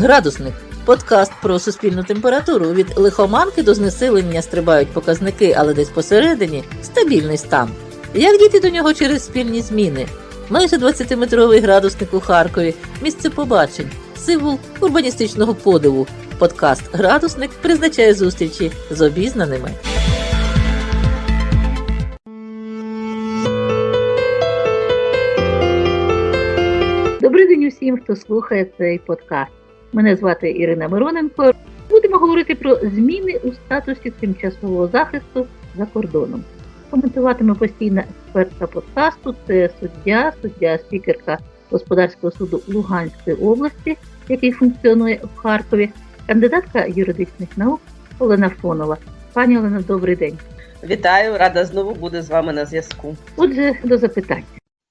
Градусник подкаст про суспільну температуру. Від лихоманки до знесилення стрибають показники, але десь посередині стабільний стан. Як дійти до нього через спільні зміни? Майже 20-метровий градусник у Харкові, місце побачень, символ урбаністичного подиву. Подкаст Градусник призначає зустрічі з обізнаними. Добрий день усім, хто слухає цей подкаст. Мене звати Ірина Мироненко. Будемо говорити про зміни у статусі тимчасового захисту за кордоном. Коментуватиме постійна експертка подкасту. Це суддя, суддя спікерка господарського суду Луганської області, який функціонує в Харкові, кандидатка юридичних наук Олена Фонова. Пані Олена, добрий день. Вітаю, рада знову бути з вами на зв'язку. Отже, до запитань.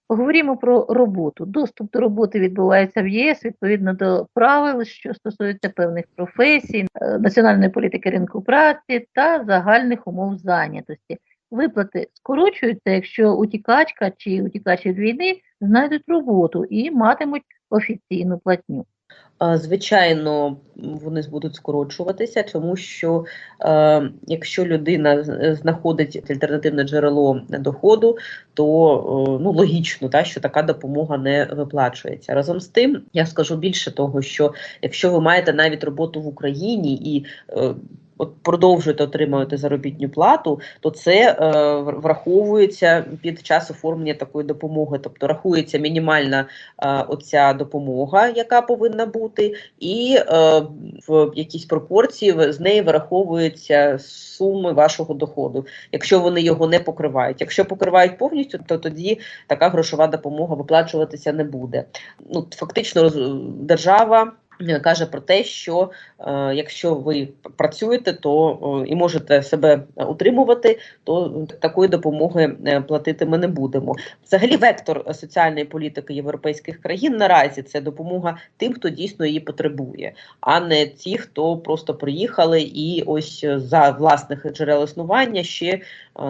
Поговоримо про роботу. Доступ до роботи відбувається в ЄС відповідно до правил, що стосуються певних професій, е, національної політики ринку праці та загальних умов зайнятості. Виплати скорочуються, якщо утікачка чи утікач від війни знайдуть роботу і матимуть офіційну платню. Е, Звичайно, вони будуть скорочуватися, тому що е, якщо людина знаходить альтернативне джерело доходу, то е, ну логічно, та, що така допомога не виплачується. Разом з тим, я скажу більше того, що якщо ви маєте навіть роботу в Україні і е, От продовжуєте отримувати заробітну плату, то це е, враховується під час оформлення такої допомоги. Тобто рахується мінімальна е, оця допомога, яка повинна бути, і е, в якійсь пропорції з неї вираховуються суми вашого доходу, якщо вони його не покривають. Якщо покривають повністю, то тоді така грошова допомога виплачуватися не буде. Ну фактично держава. Каже про те, що е, якщо ви працюєте, то е, і можете себе утримувати, то такої допомоги е, платити ми не будемо. Взагалі, вектор соціальної політики європейських країн наразі це допомога тим, хто дійсно її потребує, а не ті, хто просто приїхали і ось за власних джерел існування ще е,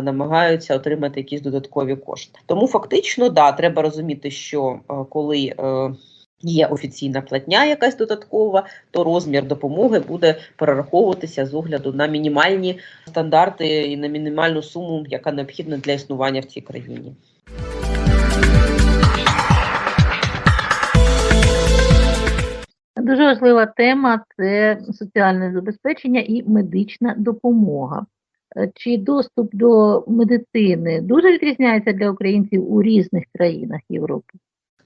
намагаються отримати якісь додаткові кошти. Тому фактично, да, треба розуміти, що е, коли е, Є офіційна платня, якась додаткова, то розмір допомоги буде перераховуватися з огляду на мінімальні стандарти і на мінімальну суму, яка необхідна для існування в цій країні. Дуже важлива тема це соціальне забезпечення і медична допомога. Е, Чи доступ до медицини дуже відрізняється для українців у різних країнах Європи?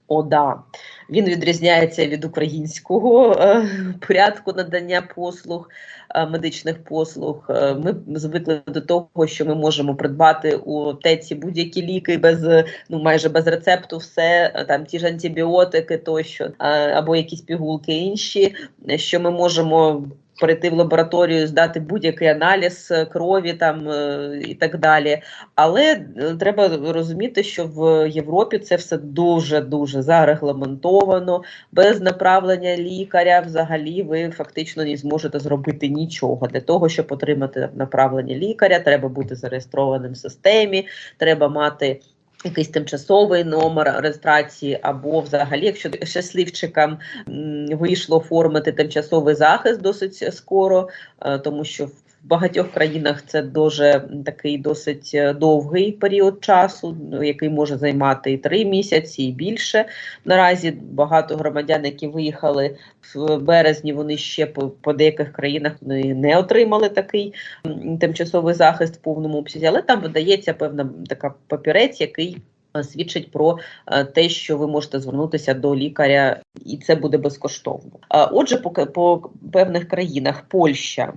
О, да. Він відрізняється від українського е, порядку надання послуг, е, медичних послуг. Е, ми звикли до того, що ми можемо придбати у аптеці будь-які ліки без ну майже без рецепту, все там ті ж антибіотики, тощо або якісь пігулки інші, що ми можемо. Перейти в лабораторію, здати будь-який аналіз е, крові там е, і так далі. Але е, треба розуміти, що в Європі це все дуже дуже зарегламентовано. Без направлення лікаря, взагалі, ви фактично не зможете зробити нічого. Для того, щоб отримати направлення лікаря, треба бути зареєстрованим в системі, треба мати. Якийсь тимчасовий номер реєстрації, або взагалі, якщо щасливчикам вийшло оформити тимчасовий захист досить скоро, е, тому що в багатьох країнах це дуже такий досить е, довгий період часу, ну, який може займати і три місяці, і більше. Наразі багато громадян, які виїхали в березні, вони ще по, по деяких країнах не, отримали такий тимчасовий захист в повному обсязі, але там видається певна така папірець, який свідчить про е, те, що ви можете звернутися до лікаря, і це буде безкоштовно. А, Отже, по, по певних країнах Польща.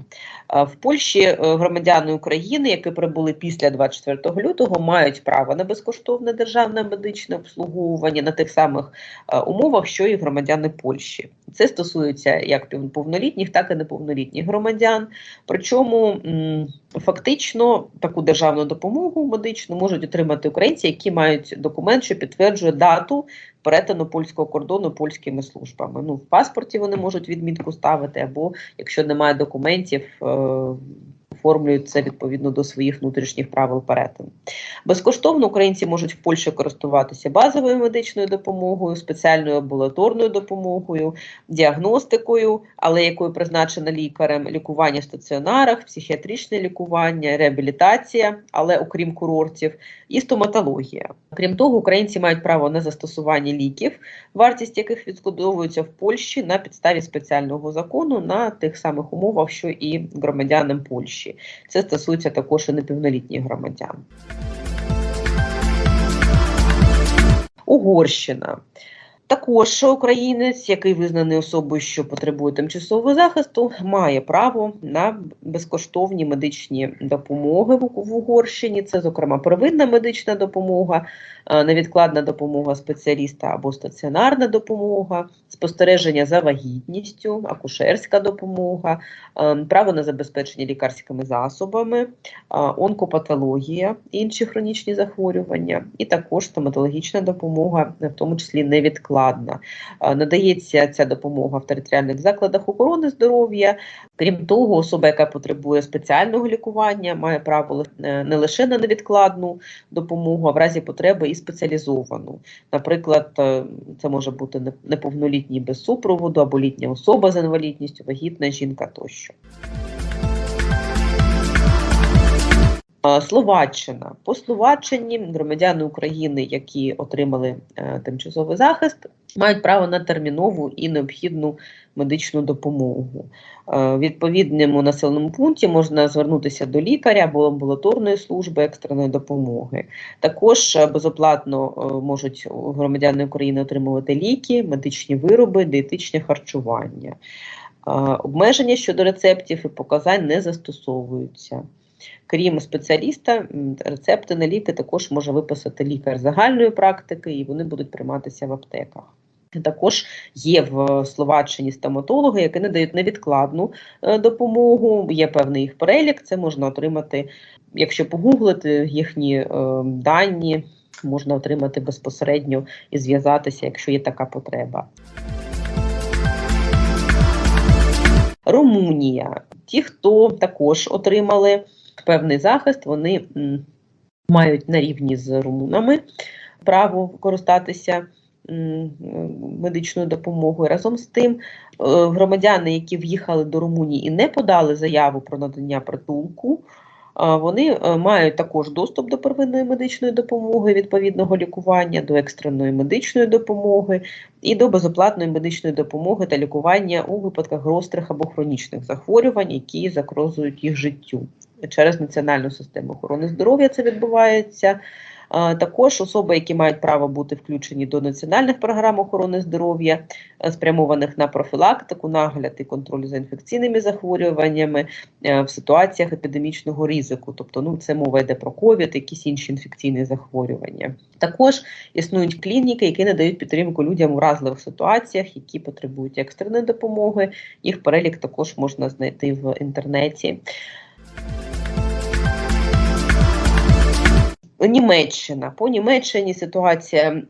В Польщі е, громадяни України, які прибули після 24 лютого, мають право на безкоштовне державне медичне обслуговування на тих самих е, умовах, що і громадяни Польщі. Це стосується як повнолітніх, так і неповнолітніх громадян. Причому фактично таку державну допомогу медичну можуть отримати українці, які мають документ, що підтверджує дату перетину польського кордону польськими службами. Ну, в паспорті вони можуть відмітку ставити, або якщо немає документів, е, оформлюють це відповідно до своїх внутрішніх правил перетину. Безкоштовно українці можуть в Польщі користуватися базовою медичною допомогою, спеціальною амбулаторною допомогою, діагностикою, але якою призначена лікарем, лікування в стаціонарах, психіатричне лікування, реабілітація, але окрім курортів, і стоматологія. Крім того, українці мають право на застосування ліків, вартість яких відшкодовується в Польщі на підставі спеціального закону на тих самих умовах, що і громадянам Польщі. Це стосується також і неповнолітніх громадян. Угорщина. Також українець, який визнаний особою, що потребує тимчасового захисту, має право на безкоштовні медичні допомоги в Угорщині. Це, зокрема, первинна медична допомога, е, невідкладна допомога спеціаліста або стаціонарна допомога, спостереження за вагітністю, акушерська допомога, е, право на забезпечення лікарськими засобами, е, онкопатологія, інші хронічні захворювання, і також стоматологічна допомога, в тому числі невідкладна. Е, Надається ця допомога в територіальних закладах охорони здоров'я. Крім того, особа, яка потребує спеціального лікування, має право е, не лише на невідкладну допомогу, а в разі потреби і спеціалізовану. Наприклад, е, це може бути неповнолітній без супроводу або літня особа з інвалідністю, вагітна жінка тощо. Словаччина. По Словаччині громадяни України, які отримали е, тимчасовий захист, мають право на термінову і необхідну медичну допомогу. Е, в відповідному населеному пункті можна звернутися до лікаря або амбулаторної служби екстреної допомоги. Також е, безоплатно е, можуть громадяни України отримувати ліки, медичні вироби, дієтичне харчування. Е, Обмеження щодо рецептів і показань не застосовуються. Крім спеціаліста, рецепти на ліки також може виписати лікар загальної практики, і вони будуть прийматися в аптеках. Також є в Словаччині стоматологи, які надають невідкладну е, допомогу. Є певний їх перелік. Це можна отримати, якщо погуглити їхні е, дані, можна отримати безпосередньо і зв'язатися, якщо є така потреба. Румунія. Ті, хто також отримали певний захист, вони мають на рівні з румунами право користатися медичною допомогою. Разом з тим, е, громадяни, які в'їхали до Румунії і не подали заяву про надання притулку, вони е, мають також доступ до первинної медичної допомоги, відповідного лікування, до екстреної медичної допомоги і до безоплатної медичної допомоги та лікування у випадках гострих або хронічних захворювань, які загрозують їх життю. Через Національну систему охорони здоров'я це відбувається. Також особи, які мають право бути включені до національних програм охорони здоров'я, е, спрямованих на профілактику, нагляд і контроль за інфекційними захворюваннями е, в ситуаціях епідемічного ризику, тобто ну це мова йде про ковід, якісь інші інфекційні захворювання. Також існують клініки, які надають підтримку людям у вразливих ситуаціях, які потребують екстреної допомоги. Їх перелік також можна знайти в інтернеті. Німеччина по Німеччині ситуація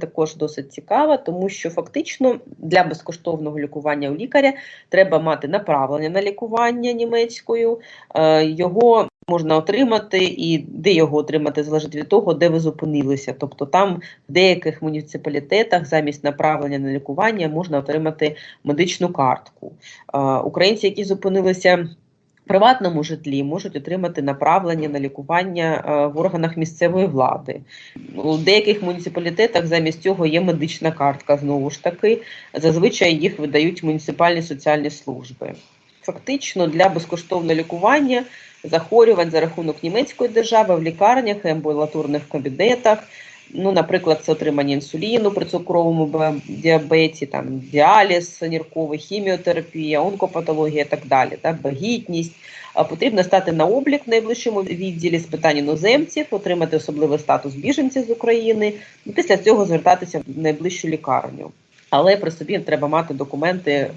також досить цікава, тому що фактично для безкоштовного лікування у лікаря треба мати направлення на лікування німецькою. Е, Його можна отримати, і де його отримати залежить від того, де ви зупинилися. Тобто там в деяких муніципалітетах замість направлення на лікування можна отримати медичну картку. Е, Українці, які зупинилися приватному житлі можуть отримати направлення на лікування е, в органах місцевої влади. У деяких муніципалітетах замість цього є медична картка. Знову ж таки, зазвичай їх видають муніципальні соціальні служби. Фактично для безкоштовного лікування захворювань за рахунок німецької держави в лікарнях і амбулаторних кабінетах. Ну, наприклад, це отримання інсуліну при цукровому діабеті, там діаліз нирковий, хіміотерапія, онкопатологія і так далі, та, вагітність. Потрібно стати на облік в найближчому відділі з питань іноземців, отримати особливий статус біженця з України, і після цього звертатися в найближчу лікарню. Але при собі треба мати документи е,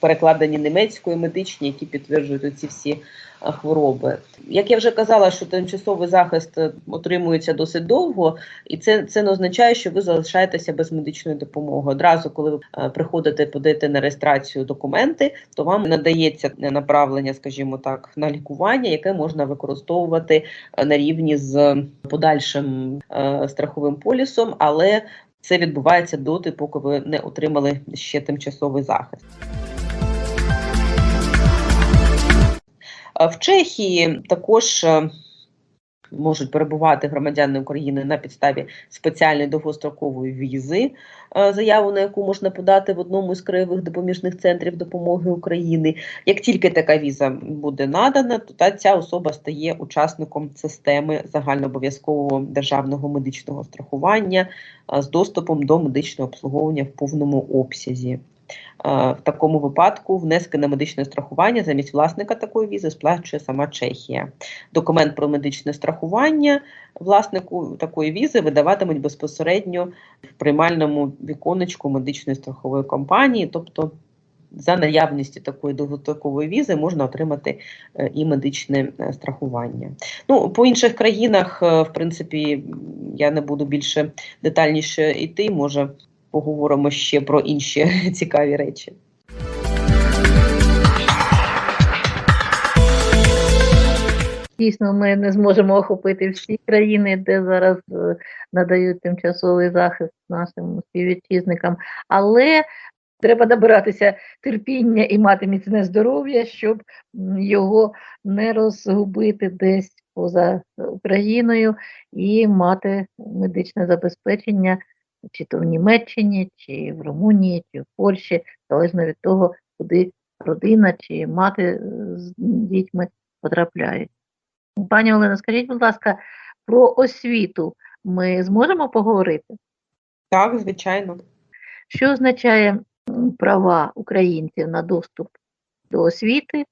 перекладені німецькою медичні, які підтверджують ці всі е, хвороби. Як я вже казала, що тимчасовий захист е, отримується досить довго, і це це не означає, що ви залишаєтеся без медичної допомоги. Одразу, коли ви е, приходите подаєте на реєстрацію документи, то вам надається направлення, скажімо так, на лікування, яке можна використовувати на рівні з подальшим страховим полісом, але це відбувається доти, поки ви не отримали ще тимчасовий захист. В Чехії також е, можуть перебувати громадяни України на підставі спеціальної довгострокової візи, е, заяву на яку можна подати в одному із краєвих допоміжних центрів допомоги України. Як тільки така віза буде надана, то та ця особа стає учасником системи загальнообов'язкового державного медичного страхування е, з доступом до медичного обслуговування в повному обсязі. В такому випадку внески на медичне страхування замість власника такої візи сплачує сама Чехія. Документ про медичне страхування власнику такої візи видаватимуть безпосередньо в приймальному віконечку медичної страхової компанії, тобто за наявністю такої довгострокової візи можна отримати е, і медичне е, страхування. Ну, по інших країнах, е, в принципі, я не буду більше детальніше йти. Може, поговоримо ще про інші цікаві речі. Дійсно, ми не зможемо охопити всі країни, де зараз е, надають тимчасовий захист нашим співвітчизникам, але треба набиратися терпіння і мати міцне здоров'я, щоб його не розгубити десь поза Україною і мати медичне забезпечення чи то в Німеччині, чи в Румунії, чи в Польщі, залежно від того, куди родина чи мати е, з дітьми потрапляють. Пані Олена, скажіть, будь ласка, про освіту ми зможемо поговорити? Так, звичайно. Що означає права українців на доступ до освіти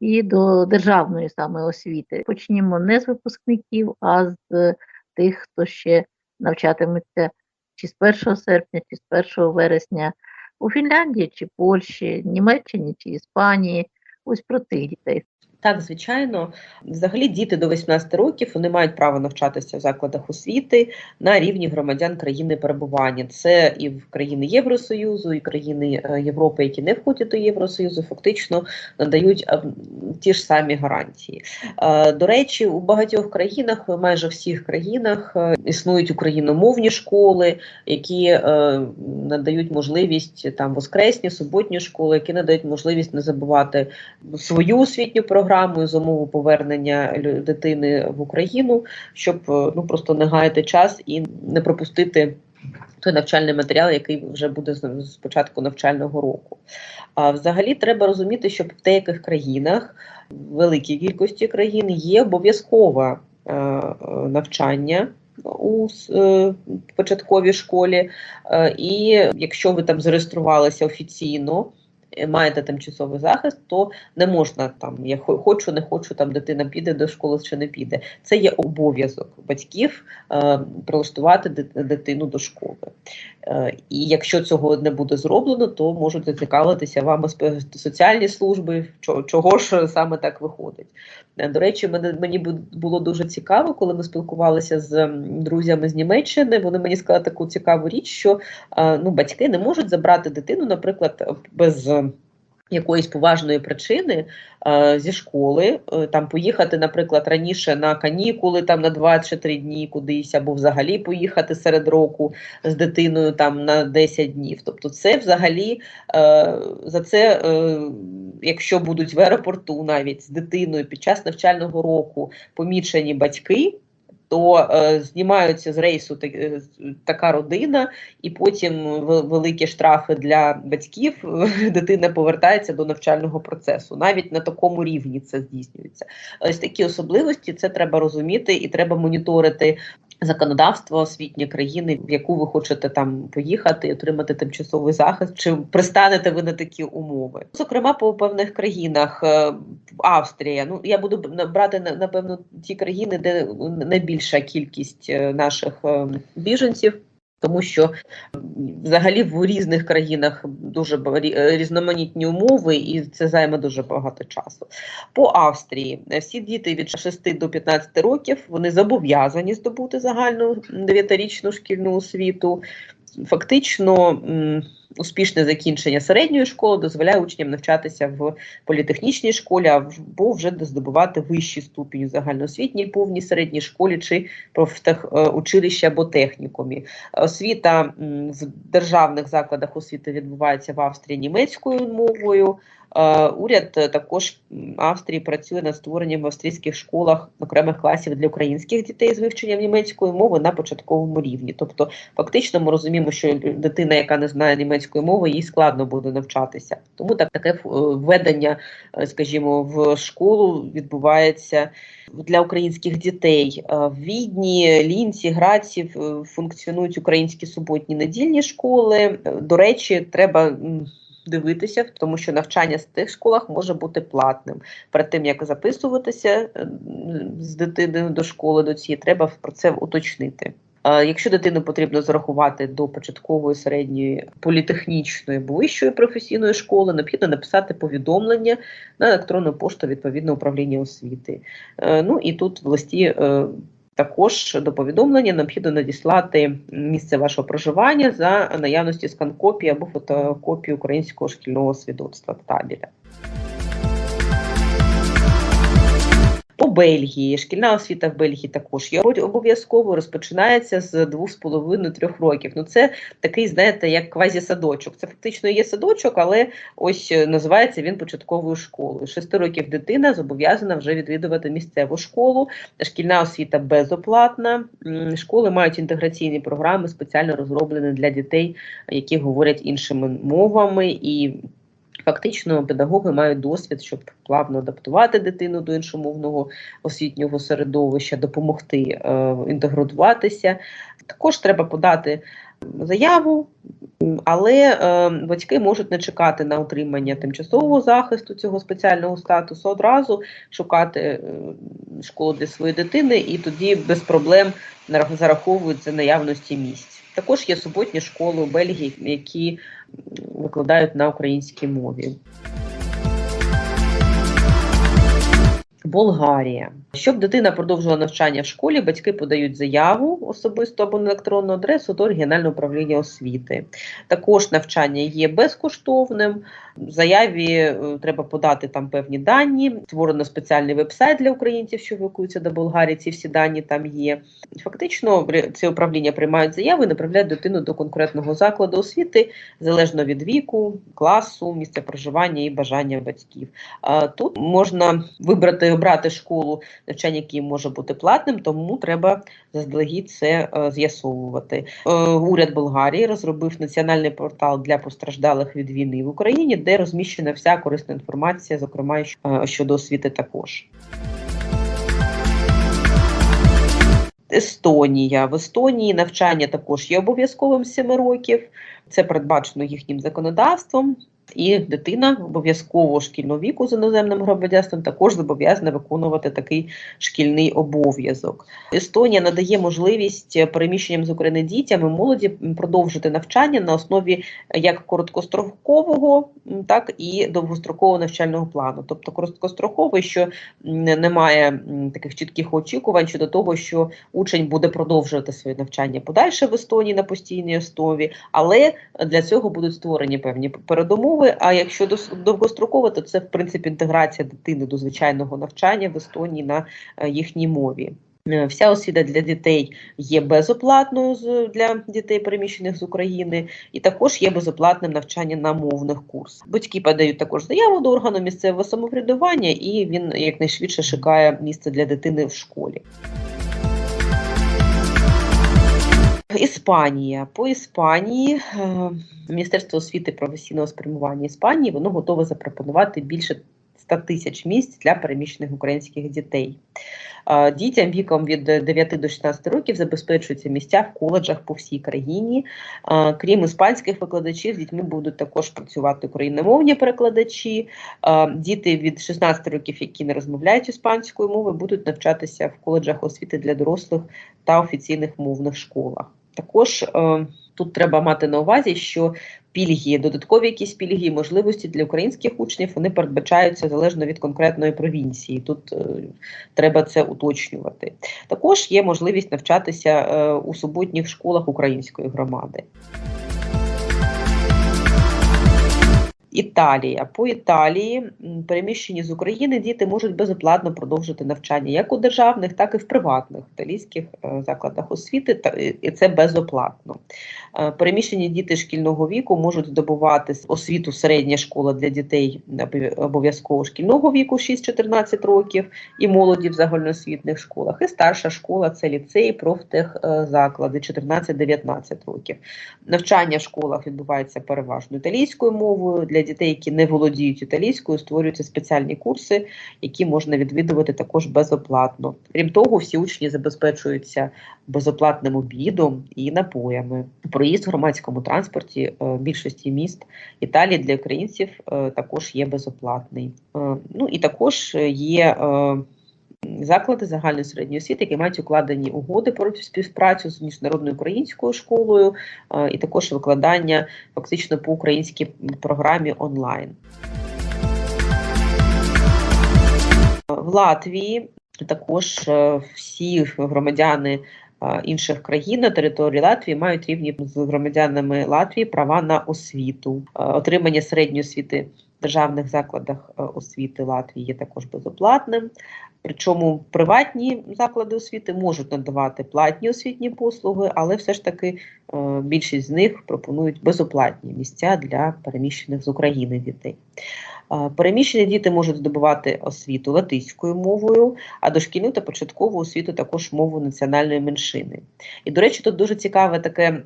і до державної саме освіти? Почнімо не з випускників, а з тих, хто ще навчатиметься чи з 1 серпня, чи з 1 вересня у Фінляндії, чи Польщі, Німеччині, чи Іспанії. Ось про тих дітей. Так, звичайно, взагалі діти до 18 років вони мають право навчатися в закладах освіти на рівні громадян країни перебування. Це і в країни Євросоюзу, і країни е, Європи, які не входять до Євросоюзу, фактично надають е, ті ж самі гарантії. Е, До речі, у багатьох країнах, майже всіх країнах, е, існують україномовні школи, які надають можливість там воскресні, суботні школи, які надають можливість не забувати свою освітню програму і за умови повернення дитини в Україну, щоб е, ну просто не гаяти час і не пропустити той навчальний матеріал, який вже буде з початку навчального року. А взагалі треба розуміти, що в деяких країнах, в великій кількості країн, є обов'язкове навчання. У е, початковій школі, Е, і якщо ви там зареєструвалися офіційно, маєте тимчасовий захист, то не можна там я хо- хочу, не хочу, там дитина піде до школи чи не піде. Це є обов'язок батьків е, прилаштувати дитину до школи. Е, і якщо цього не буде зроблено, то можуть зацікавитися вами соціальні служби, чого, ж саме так виходить. Е, До речі, мені було дуже цікаво, коли ми спілкувалися з друзями з Німеччини. Вони мені сказали таку цікаву річ, що е, ну батьки не можуть забрати дитину, наприклад, без. Якоїсь поважної причини е, зі школи е, там поїхати, наприклад, раніше на канікули там на 2 чи 3 дні кудись, або взагалі поїхати серед року з дитиною там на 10 днів. Тобто, це взагалі е, за це, якщо будуть в аеропорту навіть з дитиною під час навчального року помічені батьки. То е, знімаються з рейсу так- е, така родина, і потім в великі штрафи для батьків. Дитина повертається до навчального процесу. Навіть на такому рівні це здійснюється. Ось такі особливості це треба розуміти і треба моніторити законодавство освітньої країни, в яку ви хочете там поїхати, отримати тимчасовий захист, чи пристанете ви на такі умови. Зокрема, по певних країнах е, Австрія. Ну я буду брати на- напевно ті країни, де найбільша кількість е, наших е, біженців. Тому що взагалі в різних країнах дуже різноманітні умови, і це займе дуже багато часу. По Австрії всі діти від 6 до 15 років вони зобов'язані здобути загальну 9-річну шкільну освіту. Фактично успішне закінчення середньої школи дозволяє учням навчатися в політехнічній школі або вже здобувати вищий ступінь у загальноосвітній повній середній школі чи профтехучилищі або технікумі. Освіта в державних закладах освіти відбувається в Австрії німецькою мовою. Е, уряд також Австрії працює над створенням в австрійських школах окремих класів для українських дітей з вивченням німецької мови на початковому рівні. Тобто, фактично, ми розуміємо, що дитина, яка не знає німецької мови, їй складно буде навчатися. Тому так таке введення, е, скажімо, в школу відбувається для українських дітей. Е, в Відні, Лінці, Граці функціонують українські суботні недільні школи. До речі, треба дивитися, тому що навчання в тих школах може бути платним. Перед тим як записуватися е, з дитиною до школи до цієї, треба про це уточнити. Якщо дитину потрібно зарахувати до початкової середньої політехнічної або вищої професійної школи, необхідно написати повідомлення на електронну пошту відповідного управління освіти. Е, ну і тут в листі е, також до повідомлення необхідно надіслати місце вашого проживання за наявності скан-копії або фотокопії українського шкільного свідоцтва табіля. Бельгії шкільна освіта в Бельгії також є обов'язково розпочинається з 2,5-3 років. Ну це такий, знаєте, як квазі-садочок. Це фактично є садочок, але ось е, називається він початковою школою. Шести років дитина зобов'язана вже відвідувати місцеву школу. Шкільна освіта безоплатна. Школи мають інтеграційні програми, спеціально розроблені для дітей, які говорять іншими мовами і. Фактично, педагоги мають досвід, щоб плавно адаптувати дитину до іншомовного освітнього середовища, допомогти е, інтегруватися. Також треба подати заяву, але е, батьки можуть не чекати на отримання тимчасового захисту цього спеціального статусу, одразу шукати е, школу для своєї дитини, і тоді без проблем зараховують за наявності місць. Також є суботні школи у Бельгії, які викладають на українській мові. Болгарія. Щоб дитина продовжила навчання в школі, батьки подають заяву особисто або на електронну адресу до регіонального управління освіти. Також навчання є безкоштовним. В заяві е, треба подати там певні дані. Створено спеціальний веб-сайт для українців, що евакуються до Болгарії. Ці всі дані там є. Фактично, це управління приймають заяви, і направляють дитину до конкретного закладу освіти залежно від віку, класу, місця проживання і бажання батьків. Тут можна вибрати обрати школу, навчання який може бути платним, тому треба заздалегідь це е, з'ясовувати. Е, уряд Болгарії розробив національний портал для постраждалих від війни в Україні, де розміщена вся корисна інформація, зокрема е, щодо освіти також. Естонія в Естонії навчання також є обов'язковим 7 років. Це передбачено їхнім законодавством. І дитина обов'язково шкільного віку з іноземним громадянством також зобов'язана виконувати такий шкільний обов'язок. Естонія надає можливість переміщенням з України дітям і молоді продовжити навчання на основі як короткострокового, так і довгострокового навчального плану. Тобто короткостроковий, що немає таких чітких очікувань щодо того, що учень буде продовжувати своє навчання подальше в Естонії на постійній основі, але для цього будуть створені певні передумови умови. А якщо довгостроково, то це в принципі інтеграція дитини до звичайного навчання в Естонії на е, їхній мові. Е, вся освіта для дітей є безоплатною для дітей, переміщених з України, і також є безоплатним навчання на мовних курсах. Батьки подають також заяву до органу місцевого самоврядування, і він якнайшвидше шукає місце для дитини в школі. Іспанія по Іспанії е, Міністерство освіти професійного спрямування Іспанії воно готове запропонувати більше 100 тисяч місць для переміщених українських дітей. Е, дітям віком від 9 до 16 років забезпечуються місця в коледжах по всій країні. Е, крім іспанських викладачів, з дітьми будуть також працювати україномовні перекладачі. Діти від 16 років, які не розмовляють іспанською мовою, будуть навчатися в коледжах освіти для дорослих та офіційних мовних школах. Також е, тут треба мати на увазі, що пільги, додаткові якісь пільги, можливості для українських учнів вони передбачаються залежно від конкретної провінції. Тут е, треба це уточнювати. Також є можливість навчатися е, у суботніх школах української громади. Італія. По Італії переміщені з України діти можуть безоплатно продовжити навчання як у державних, так і в приватних італійських е, закладах освіти, і і це безоплатно. Е, Переміщені діти шкільного віку можуть здобувати освіту середня школа для дітей обов'язково шкільного віку 6-14 років і молоді в загальноосвітних школах. І старша школа це ліцеї, профтехзаклади 14-19 років. Навчання в школах відбувається переважно італійською мовою. Для дітей, які не володіють італійською, створюються спеціальні курси, які можна відвідувати також безоплатно. Крім того, всі учні забезпечуються безоплатним обідом і напоями. Проїзд в громадському транспорті е, в більшості міст Італії для українців е, також є безоплатний. Е, Ну і також є. Заклади загальної середньої освіти, які мають укладені угоди про співпрацю з міжнародною українською школою, е, і також викладання фактично по українській програмі онлайн. В Латвії також е, всі громадяни е, інших країн на території Латвії мають рівні з громадянами Латвії права на освіту. Отримання середньої освіти державних закладах освіти Латвії є також безоплатним. Причому приватні заклади освіти можуть надавати платні освітні послуги, але все ж таки е, більшість з них пропонують безоплатні місця для переміщених з України дітей. Е, Переміщені діти можуть здобувати освіту латиською мовою, а дошкільну та початкову освіту також мову національної меншини. І, до речі, тут дуже цікаве таке.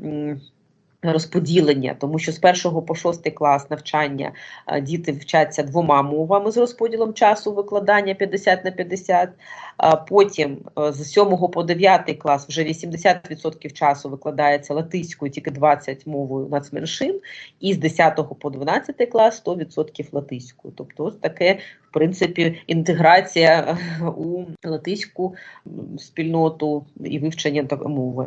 Розподілення, тому що з першого по шостий клас навчання е, діти вчаться двома мовами з розподілом часу викладання 50 на 50. А потім е, з 7 по 9 клас вже 80% часу викладається латиською, тільки 20 мовою нацменшин, і з 10 по 12 клас 100% латиською. Тобто, ось таке, в принципі, інтеграція е, у латиську спільноту і вивчення мови.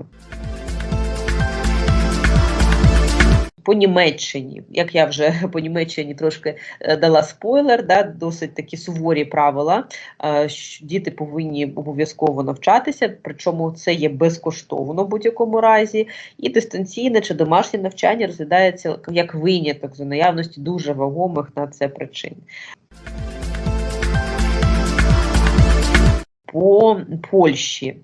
По Німеччині, як я вже по Німеччині трошки е, дала спойлер, да, досить такі суворі правила. е, Діти повинні обов'язково навчатися, причому це є безкоштовно в будь-якому разі, і дистанційне чи домашнє навчання розглядається як виняток за наявності дуже вагомих на це причин. По Польщі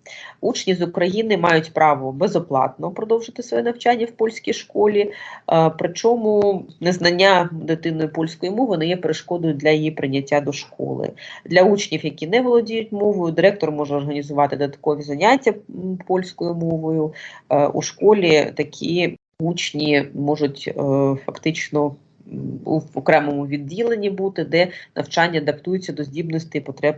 учні з України мають право безоплатно продовжити своє навчання в польській школі. Е, Причому незнання дитиною польської мови не є перешкодою для її прийняття до школи. Для учнів, які не володіють мовою, директор може організувати додаткові заняття польською мовою. Е, У школі такі учні можуть е, фактично у окремому відділенні бути, де навчання адаптується до здібностей і потреб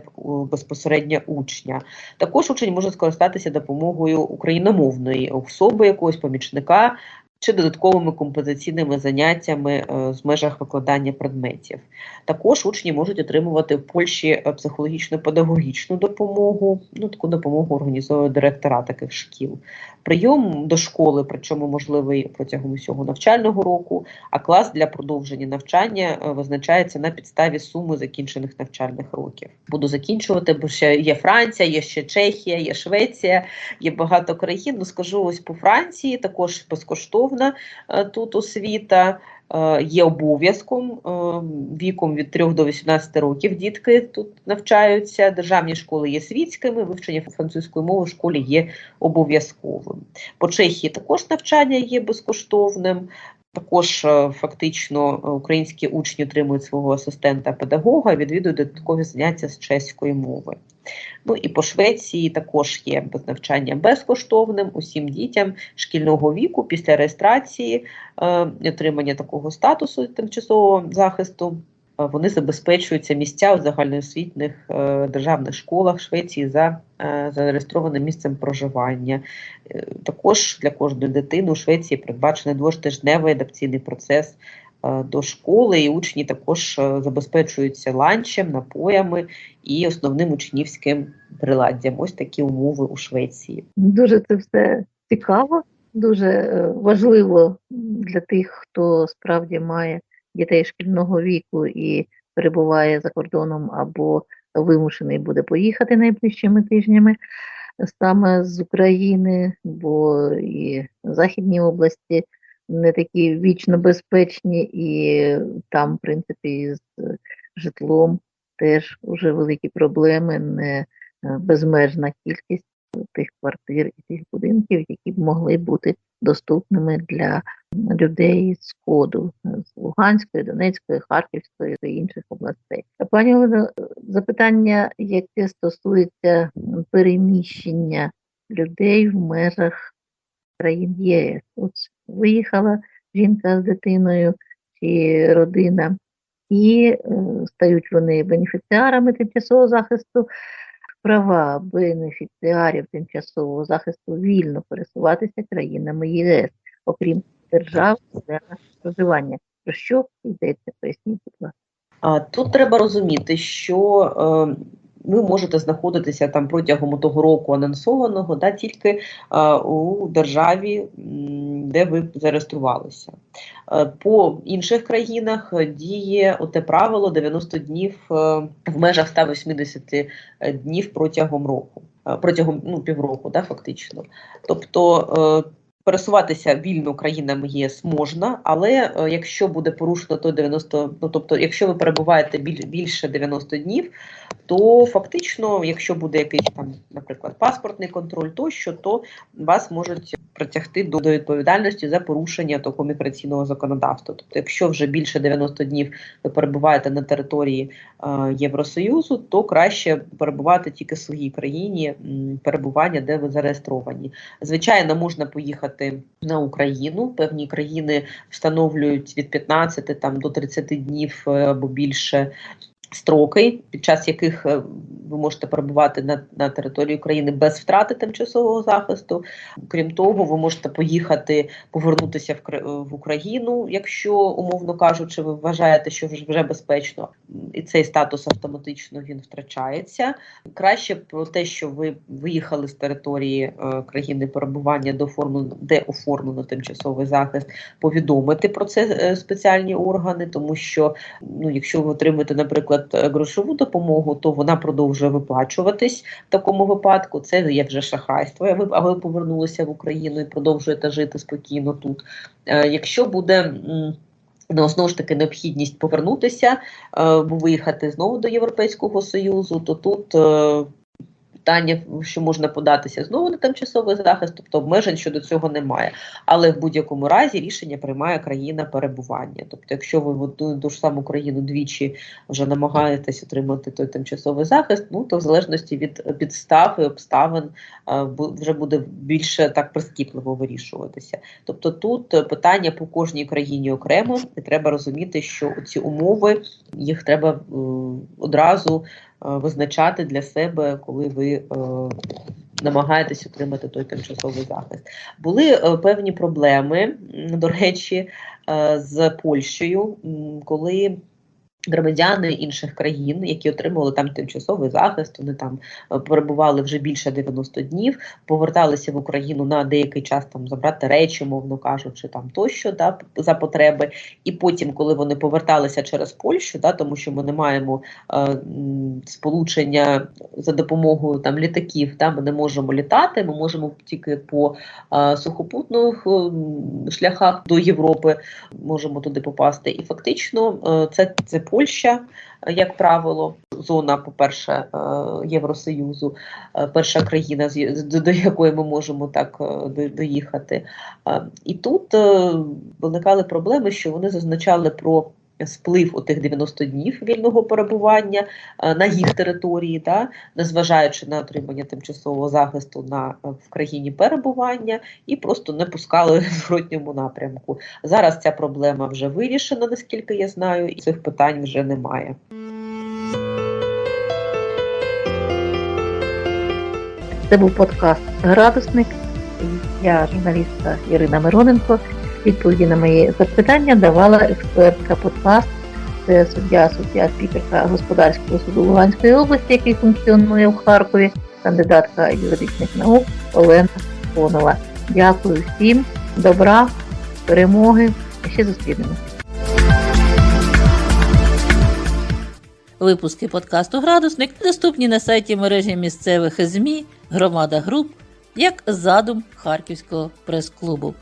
безпосередньо учня. Також учень може скористатися допомогою україномовної особи, якогось помічника чи додатковими композиційними заняттями е, з межах викладання предметів. Також учні можуть отримувати в Польщі е, психологічно-педагогічну допомогу. Ну, таку допомогу організовує директора таких шкіл. Прийом до школи, причому можливий протягом усього навчального року, а клас для продовження навчання е, визначається на підставі суми закінчених навчальних років. Буду закінчувати, бо ще є Франція, є ще Чехія, є Швеція, є багато країн. Ну скажу ось по Франції, також безкоштовна е, тут освіта. Е, Є обов'язком е, віком від 3 до 18 років дітки тут навчаються. Державні школи є світськими, вивчення французької мови в школі є обов'язковим. По Чехії також навчання є безкоштовним. Також е, фактично е, українські учні отримують свого асистента-педагога, відвідують додаткові заняття з чеської мови. Ну і по Швеції також є навчання безкоштовним усім дітям шкільного віку після реєстрації е, отримання такого статусу тимчасового захисту. Е, Вони забезпечуються місця у загальноосвітних е, державних школах Швеції за е, зареєстрованим місцем проживання. Також для кожної дитини у Швеції передбачений двотижневий адапційний процес до школи, і учні також забезпечуються ланчем, напоями і основним учнівським приладдям. Ось такі умови у Швеції. Дуже це все цікаво. дуже важливо для тих, хто справді має дітей шкільного віку і перебуває за кордоном або вимушений буде поїхати найближчими тижнями саме з України, бо і західні області не такі вічно безпечні, і там, в принципі, з житлом теж вже великі проблеми, не е, безмежна кількість тих квартир і тих будинків, які б могли бути доступними для людей з Сходу, з Луганської, Донецької, Харківської та інших областей. Пані Олено, запитання, яке стосується переміщення людей в межах країн ЄС. От виїхала жінка з дитиною чи родина, і е, стають вони бенефіціарами тимчасового захисту. Права бенефіціарів тимчасового захисту вільно пересуватися країнами ЄС, окрім держав для проживання. Про що йдеться? Поясніть, будь ласка. Тут треба розуміти, що е, ви можете знаходитися там протягом того року анонсованого, да, тільки е, у державі, де ви зареєструвалися. Е, по інших країнах діє те правило 90 днів е, в межах 180 днів протягом року, е, протягом ну, півроку, да, фактично. Тобто е, пересуватися вільно країнами ЄС можна, але е, якщо буде порушено то 90, ну тобто, якщо ви перебуваєте біль, більше 90 днів, то фактично, якщо буде якийсь там, наприклад, паспортний контроль, тощо, то вас можуть притягти до, відповідальності за порушення такого міграційного законодавства. Тобто, якщо вже більше 90 днів ви перебуваєте на території е, Євросоюзу, то краще перебувати тільки в своїй країні перебування, де ви зареєстровані. Звичайно, можна поїхати на Україну. Певні країни встановлюють від 15 там до 30 днів е, або більше. Строки, під час яких е, ви можете перебувати на, на території України без втрати тимчасового захисту. Крім того, ви можете поїхати повернутися в, в Україну, якщо умовно кажучи, ви вважаєте, що вже, вже безпечно, і цей статус автоматично він втрачається. Краще про те, що ви виїхали з території е, країни перебування до оформлено, де оформлено тимчасовий захист, повідомити про це е, спеціальні органи, тому що ну, якщо ви отримаєте, наприклад, е, грошову допомогу, то вона продовжує виплачуватись в такому випадку. Це є вже шахайство. А ви, а ви повернулися в Україну і продовжуєте жити спокійно тут. Е, якщо буде. Ну, знову ж таки, необхідність повернутися, е, виїхати знову до Європейського Союзу, то тут питання, що можна податися знову на тимчасовий захист, тобто обмежень щодо цього немає. Але в будь-якому разі рішення приймає країна перебування. Тобто, якщо ви в одну ту ж саму країну двічі вже намагаєтесь отримати той тимчасовий захист, ну то в залежності від підстав і обставин е, вже буде більше так прискіпливо вирішуватися. Тобто тут питання по кожній країні окремо, і треба розуміти, що ці умови їх треба е, одразу визначати для себе, коли ви е, намагаєтесь отримати той тимчасовий захист. Були е, певні проблеми, до речі, е, з Польщею, коли громадяни інших країн, які отримували там тимчасовий захист, вони там е, перебували вже більше 90 днів, поверталися в Україну на деякий час там забрати речі, мовно кажучи, там тощо да, за потреби. І потім, коли вони поверталися через Польщу, да, тому що ми не маємо е, сполучення за допомогою там літаків, да, ми не можемо літати, ми можемо тільки по е, сухопутних м, шляхах до Європи можемо туди попасти. І фактично е, це, це Польща, як правило, зона, по-перше, е, Євросоюзу, е, перша країна, до, якої ми можемо так е, доїхати. І тут виникали проблеми, що вони зазначали про. Сплив у тих 90 днів вільного перебування е, на їх території, да, незважаючи на отримання тимчасового захисту на е, в країні перебування, і просто не пускали в зворотньому напрямку. Зараз ця проблема вже вирішена, наскільки я знаю, і цих питань вже немає. Це був подкаст Градусник. Я журналістка Ірина Мироненко відповіді на мої запитання давала експертка подкаст. Це суддя, суддя спікерка господарського суду Луганської області, який функціонує в Харкові, кандидатка юридичних наук Олена Конова. Дякую всім, добра, перемоги. Ще зустрінемося. Випуски подкасту Градусник доступні на сайті мережі місцевих ЗМІ, громада груп як задум Харківського прес-клубу.